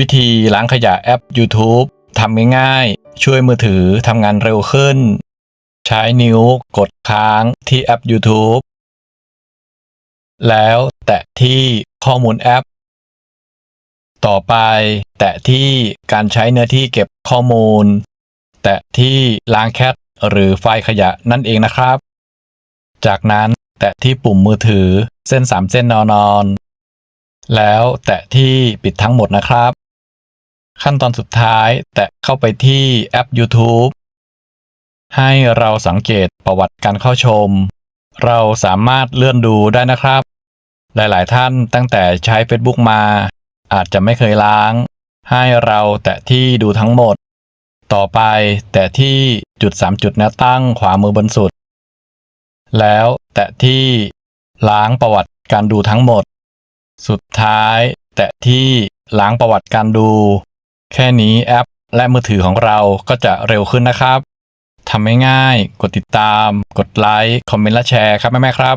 วิธีล้างขยะแอป YouTube ทำง่ายๆ ช่วยมือถือทำงานเร็วขึ้น ใช้นิ้วกดค้างที่แอป YouTube แล้วแตะที่ข้อมูลแอป ต่อไป แตะที่การใช้เนื้อที่เก็บข้อมูล แตะที่ล้างแคทหรือไฟล์ขยะนั่นเองนะครับ จากนั้นแตะที่ปุ่มมือถือเส้นสามเส้นนอนๆแล้วแตะที่ปิดทั้งหมดนะครับ ขั้นตอนสุดท้าย แตะเข้าไปที่แอป YouTube ให้เราสังเกตประวัติการเข้าชม เราสามารถเลื่อนดูได้นะครับ หลายๆ ท่านตั้งแต่ใช้ Facebook มา อาจจะไม่เคยล้าง ให้เราแตะที่ดูทั้งหมด ต่อไปแตะที่จุด 3 จุดนวตั้งขวามือบนสุด แล้วแตะที่ล้างประวัติการดูทั้งหมด สุดท้าย แตะที่ล้างประวัติการดู แค่นี้แอปและมือถือของเราก็จะเร็วขึ้นนะครับทำง่ายๆกดติดตาม กดไลค์ คอมเมนต์และแชร์ครับแม่ๆครับ